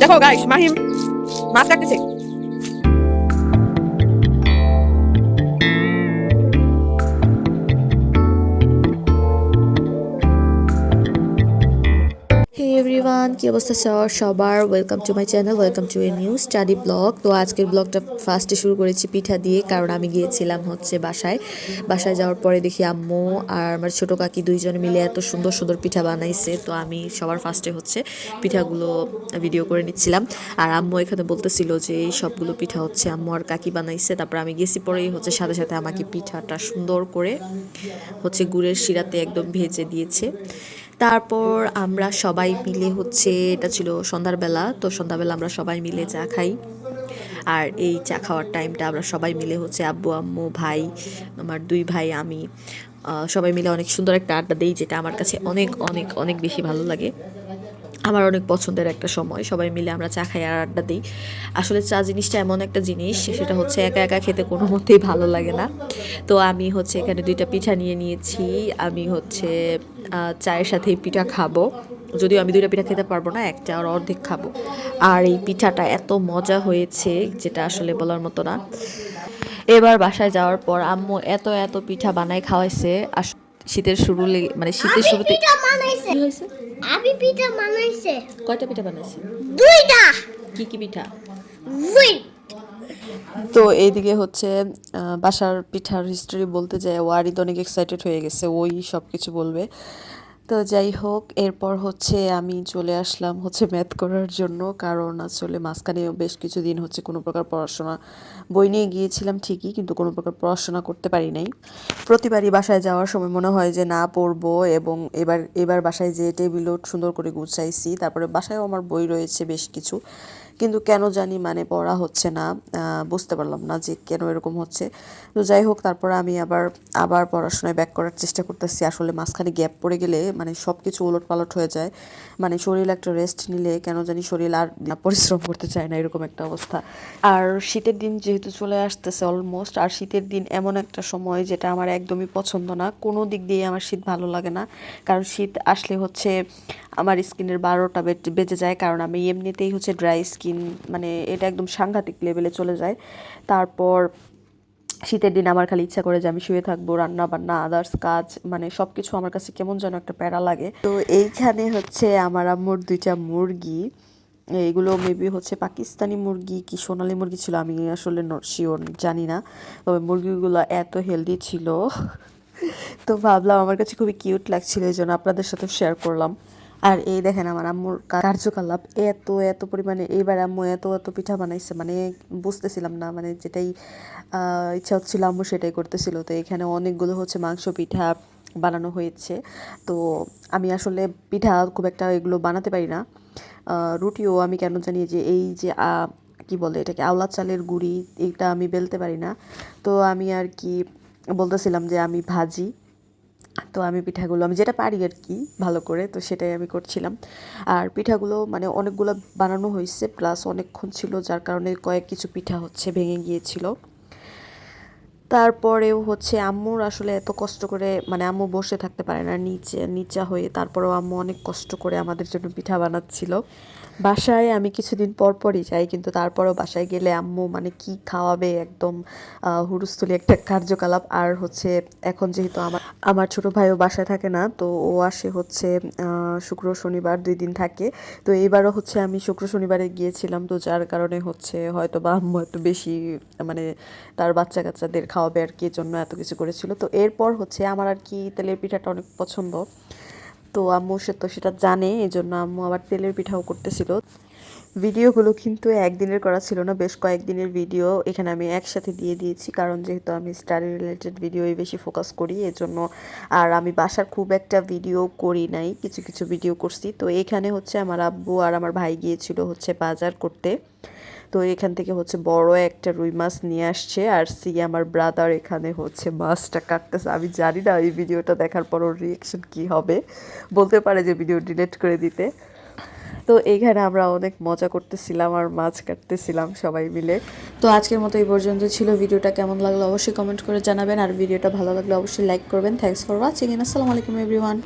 দেখো গাইস মাহিম মাছ কাটতেছে এভরিওয়ান কি অবস্থা সবার সবার welcome to my channel welcome to a new study blog তো আজকের ব্লগটা ফার্স্টে শুরু করেছি পিঠা দিয়ে, কারণ আমি গিয়েছিলাম হচ্ছে বাসায়। বাসায় যাওয়ার পরে দেখি আম্মু আর আমার ছোটো কাকি দুইজন মিলে এত সুন্দর সুন্দর পিঠা বানাইছে। তো আমি সবার ফার্স্টে হচ্ছে পিঠাগুলো ভিডিও করে নিচ্ছিলাম। আর আম্মু এখানে বলতেছিল যে, এই সবগুলো পিঠা হচ্ছে আম্মু আর কাকি বানাইছে। তারপর আমি গেছি পরেই হচ্ছে সাথে সাথে আমাকে পিঠাটা সুন্দর করে হচ্ছে গুড়ের শিরাতে একদম ভেজে দিয়েছে। তারপর আমরা সবাই মিলে হচ্ছে, এটা ছিল সন্ধ্যারবেলা তো সন্ধ্যাবেলা আমরা সবাই মিলে চা খাই। আর এই চা খাওয়ার টাইমটা আমরা সবাই মিলে হচ্ছে আব্বু, আম্মু, ভাই, আমার দুই ভাই, আমি সবাই মিলে অনেক সুন্দর একটা আড্ডা দিই, যেটা আমার কাছে অনেক অনেক অনেক বেশি ভালো লাগে। আমার অনেক পছন্দের একটা সময়। সবাই মিলে আমরা চা খাই আর আড্ডা দিই। আসলে চা জিনিসটা এমন একটা জিনিস, সেটা হচ্ছে একা একা খেতে কোনো মতেই ভালো লাগে না। তো আমি হচ্ছে এখানে দুইটা পিঠা নিয়ে নিয়েছি। আমি হচ্ছে চায়ের সাথে পিঠা খাব। যদিও আমি দুইটা পিঠা খেতে পারব না, একটা আর অর্ধেক খাব। আর এই পিঠাটা এত মজা হয়েছে, যেটা আসলে বলার মতো না। এবার বাসায় যাওয়ার পর আম্মু এত এত পিঠা বানায় খাওয়াইছে। আর শীতের শুরু লেগে- মানে শীতের শুরুতে কি হয়েছে? আমি পিঠা বানাইছে। কয়টা পিঠা বানাইছে? দুইটা। কি কি পিঠা? তো এইদিকে হচ্ছে বাসার পিঠার হিস্টোরি বলতে যায় ওয়ারিদ অনেক এক্সাইটেড হয়ে গেছে ওই সব কিছু বলবে। তো যাই হোক, এরপর হচ্ছে আমি চলে আসলাম হচ্ছে ম্যাথ করার জন্য। কারণ আসলে মাঝখানে বেশ কিছুদিন হচ্ছে কোনো প্রকার পড়াশোনা বই নিয়ে গিয়েছিলাম ঠিকই, কিন্তু কোনো প্রকার পড়াশোনা করতে পারি নাই। প্রতিবারই বাসায় যাওয়ার সময় মনে হয় যে না, পড়ব এবং এবার এবার বাসায় যে টেবিলও সুন্দর করে গুছাইছি। তারপরে বাসায়ও আমার বই রয়েছে বেশ কিছু। কিন্তু কেন জানি মানে পড়া হচ্ছে না বুঝতে পারলাম না যে কেন এরকম হচ্ছে। তো যাই হোক, তারপর আমি আবার আবার পড়াশোনায় ব্যাক করার চেষ্টা করতেছি। আসলে মাঝখানে গ্যাপ পড়ে গেলে মানে সব কিছু ওলট পালট হয়ে যায়। মানে শরীর একটা রেস্ট নিলে কেন জানি শরীর আর পরিশ্রম করতে চায় না, এরকম একটা অবস্থা। আর শীতের দিন যেহেতু চলে আসতেছে অলমোস্ট আর শীতের দিন এমন একটা সময় যেটা আমার একদমই পছন্দ না। কোনো দিক দিয়ে আমার শীত ভালো লাগে না। কারণ শীত আসলে হচ্ছে আমার স্কিনের বারোটা বেজে যায়, কারণ আমি এমনিতেই হচ্ছে ড্রাই স্কিন মানে এটা একদম সাংঘাতিক লেভেলে চলে যায়। তারপর শীতের দিন আমার খালি ইচ্ছা করে যে আমি শুয়ে থাকব রান্না বান্না আদার্স কাজ মানে সব কিছু আমার কাছে কেমন যেন একটা প্যারা লাগে। তো এইখানে হচ্ছে আমার আম্মুর দুইটা মুরগি এইগুলো মেবি হচ্ছে পাকিস্তানি মুরগি কি সোনালি মুরগি ছিল আমি আসলে শিওর জানি না। তবে মুরগিগুলো এত হেলদি ছিল। তো ভাবলাম আমার কাছে খুবই কিউট লাগছিল, এই জন্য আপনাদের সাথে শেয়ার করলাম। আর এই দেখেন আমার আম্মুর কার্যকলাপ। এত এত পরিমাণে এইবার আম্মু এত এত পিঠা বানাইছে মানে বুঝতেছিলাম না মানে যেটাই ইচ্ছা হচ্ছিল আম্মু সেটাই করতেছিল। তো এখানে অনেকগুলো হচ্ছে মাংস পিঠা বানানো হয়েছে। তো আমি আসলে পিঠা খুব একটা এগুলো বানাতে পারি না। রুটিও আমি কেন জানি যে এই যে কি বলে এটাকে আওলা চালের গুঁড়ি এটা আমি বেলতে পারি না। তো আমি আর কি বলতেছিলাম যে আমি ভাজি। তো আমি পিঠাগুলো, আমি যেটা পারি আর কি ভালো করে, তো সেটাই আমি করছিলাম। আর পিঠাগুলো মানে অনেকগুলো বানানো হয়েছে প্লাস অনেকক্ষণ ছিল, যার কারণে কয়েক কিছু পিঠা হচ্ছে, ভেঙে গিয়েছিল। তারপরেও হচ্ছে আম্মুর আসলে এত কষ্ট করে মানে আম্মু বসে থাকতে পারে না, নিচে, নিচা হয়ে তারপরেও আম্মু অনেক কষ্ট করে আমাদের জন্য পিঠা বানাচ্ছিল। বাসায় আমি কিছুদিন পর পরই যাই, কিন্তু তারপরেও বাসায় গেলে আম্মু মানে কি খাওয়াবে একদম হুরুস্থলি একটা কার্যকলাপ। আর হচ্ছে এখন যেহেতু আমার আমার ছোট ভাইও বাসায় থাকে না, তো ও আসে হচ্ছে শুক্র, শনিবার দুই দিন থাকে। তো এইবারও হচ্ছে আমি শুক্র, শনিবারে গিয়েছিলাম, তো যার কারণে হচ্ছে হয়তো বা আম্মু একটু বেশি মানে তার বাচ্চা কাচ্চাদের খাওয়াবে আর কি জন্য এত কিছু করেছিল। তো এরপর হচ্ছে আমার আর কি তেলের পিঠাটা অনেক পছন্দ। তো আম্মু সে তো সেটা জানে এই জন্য আম্মু আবার তেলের পিঠাও করতেছিল। ভিডিওগুলো কিন্তু একদিনের করা ছিল না, বেশ কয়েকদিনের ভিডিও। এখানে আমি একসাথে দিয়ে দিয়েছি, কারণ যেহেতু আমি স্টাডি রিলেটেড ভিডিওই বেশি ফোকাস করি, এজন্য আর আমি বাসার খুব একটা ভিডিও করি নাই, কিছু কিছু ভিডিও করছি। তো এখানে হচ্ছে আমার আব্বু আর আমার ভাই গিয়েছিল হচ্ছে বাজার করতে। তো এখান থেকে হচ্ছে বড় একটা রুই মাছ নিয়ে আসছে। আর সি আমার ব্রাদার এখানে হচ্ছে মাছটা কাটতেছে। আমি জানি না এই ভিডিওটা দেখার পর ওর রিয়েকশন কী হবে। বলতে পারে যে ভিডিও ডিলেট করে দিতে। তো এইখানে আমরা অনেক মজা করতেছিলাম আর মাছ কাটতেছিলাম সবাই মিলে। তো আজকের মতো এই পর্যন্ত ছিল। ভিডিওটা কেমন লাগল অবশ্যই কমেন্ট করে জানাবেন। আর ভিডিওটা ভালো লাগলে অবশ্যই লাইক করবেন। থ্যাংকস ফর ওয়াচিং আসসালামু আলাইকুম এভরিওয়ান